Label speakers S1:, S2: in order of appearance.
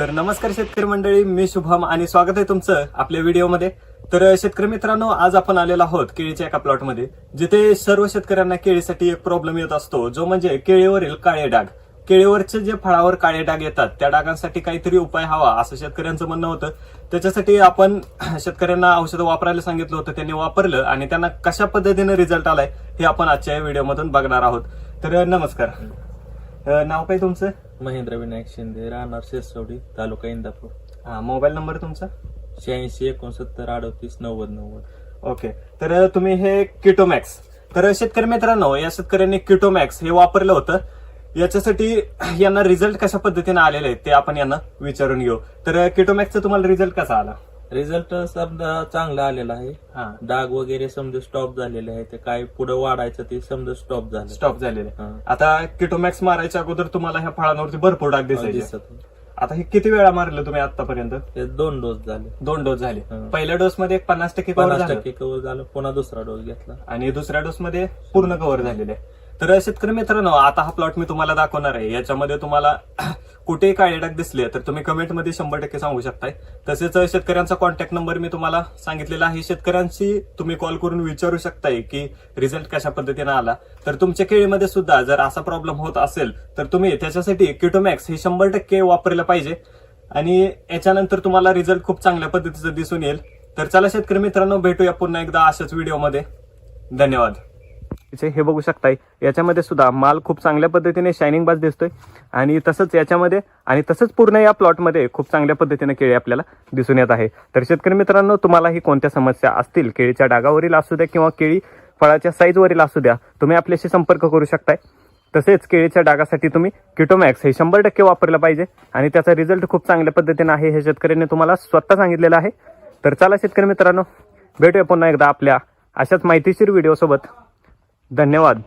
S1: तर नमस्कार शेतकरी मंडळी मी शुभम आणि स्वागत आहे तुमचं आपल्या व्हिडिओमध्ये. तर शेतकरी मित्रांनो आज आपण आलेलो आहोत केळीच्या एका प्लॉटमध्ये जिथे सर्व शेतकऱ्यांना केळीसाठी एक प्रॉब्लेम येत असतो जो म्हणजे केळीवरील काळे डाग. केळीवरचे जे फळावर काळे डाग येतात त्या डागांसाठी काहीतरी उपाय हवा असं शेतकऱ्यांचं म्हणणं होतं. त्याच्यासाठी आपण शेतकऱ्यांना औषधं वापरायला सांगितलं होतं त्यांनी वापरलं आणि त्यांना कशा पद्धतीने रिझल्ट आलाय हे आपण आजच्या या व्हिडिओमधून बघणार आहोत. तर नमस्कार. नाव काय तुमचं?
S2: महेंद्र विनायक शिंदे राहणार शेसवडी तालुका इंदापूर.
S1: हा, मोबाईल नंबर तुमचा?
S2: शहाऐंशी एकोणसत्तर अडतीस नव्वद नव्वद.
S1: ओके. तर तुम्ही हे किटोमॅक्स तर शेतकरी मित्रांनो या शेतकऱ्यांनी किटोमॅक्स हे वापरलं होतं. याच्यासाठी यांना रिझल्ट कशा पद्धतीने आलेले आहेत ते आपण यांना विचारून घेऊ. तर किटोमॅक्सचा तुम्हाला रिझल्ट कसा आला?
S2: रिझल्ट समजा चांगला आलेला आहे.
S1: हा.
S2: डाग वगैरे समजा स्टॉप झालेले आहे ते काय पुढे वाढायचं ते समजा स्टॉप झालं.
S1: स्टॉप झालेले.
S2: हा.
S1: आता किटोमॅक्स मारायच्या अगोदर तुम्हाला ह्या फळांवरती भरपूर डाग दिसायचे.
S2: दिसत होतं.
S1: आता हे किती वेळा मारलं तुम्ही आतापर्यंत
S2: ते दोन डोस झाले.
S1: दोन डोस झाले.
S2: हा.
S1: पहिल्या डोस मध्ये एक पन्नास टक्के
S2: पन्नास
S1: झालं.
S2: टक्के कव्हर झालं. पुन्हा दुसरा डोस घेतला.
S1: आणि दुसऱ्या डोस मध्ये पूर्ण कव्हर झालेले. आहे तर शेतकरी मित्रांनो आता हा प्लॉट मी तुम्हाला दाखवणार आहे. याच्यामध्ये तुम्हाला कुठेही काळे डाग दिसले तर तुम्ही कमेंटमध्ये शंभर टक्के सांगू शकताय. तसेच शेतकऱ्यांचा कॉन्टॅक्ट नंबर मी तुम्हाला सांगितलेला आहे. शेतकऱ्यांशी तुम्ही कॉल करून विचारू शकताय की रिझल्ट कशा पद्धतीने आला. तर तुमच्या केळीमध्ये सुद्धा जर असा प्रॉब्लेम होत असेल तर तुम्ही त्याच्यासाठी किटोमॅक्स हे शंभर टक्के वापरलं पाहिजे. आणि याच्यानंतर तुम्हाला रिझल्ट खूप चांगल्या पद्धतीचं दिसून येईल. तर चला शेतकरी मित्रांनो भेटूया पुन्हा एकदा अशाच व्हिडिओमध्ये धन्यवाद. इथे हे बघू शकताय. याच्यामध्ये सुद्धा माल खूप चांगल्या पद्धतीने शायनिंग बाज दिसतोय. आणि तसंच याच्यामध्ये आणि तसंच पूर्ण या प्लॉटमध्ये खूप चांगल्या पद्धतीने केळी आपल्याला दिसून येत आहे. तर शेतकरी मित्रांनो तुम्हालाही कोणत्या समस्या असतील केळीच्या डागावरील असू द्या किंवा केळी फळाच्या साईजवरील असू द्या तुम्ही आपल्याशी संपर्क करू शकताय. तसेच केळीच्या डागासाठी तुम्ही किटोमॅक्स हे शंभर टक्के वापरलं पाहिजे. आणि त्याचा रिझल्ट खूप चांगल्या पद्धतीने आहे हे शेतकऱ्याने तुम्हाला स्वतः सांगितलेलं आहे. तर चला शेतकरी मित्रांनो भेटूया पुन्हा एकदा आपल्या अशाच माहितीशीर व्हिडिओसोबत धन्यवाद.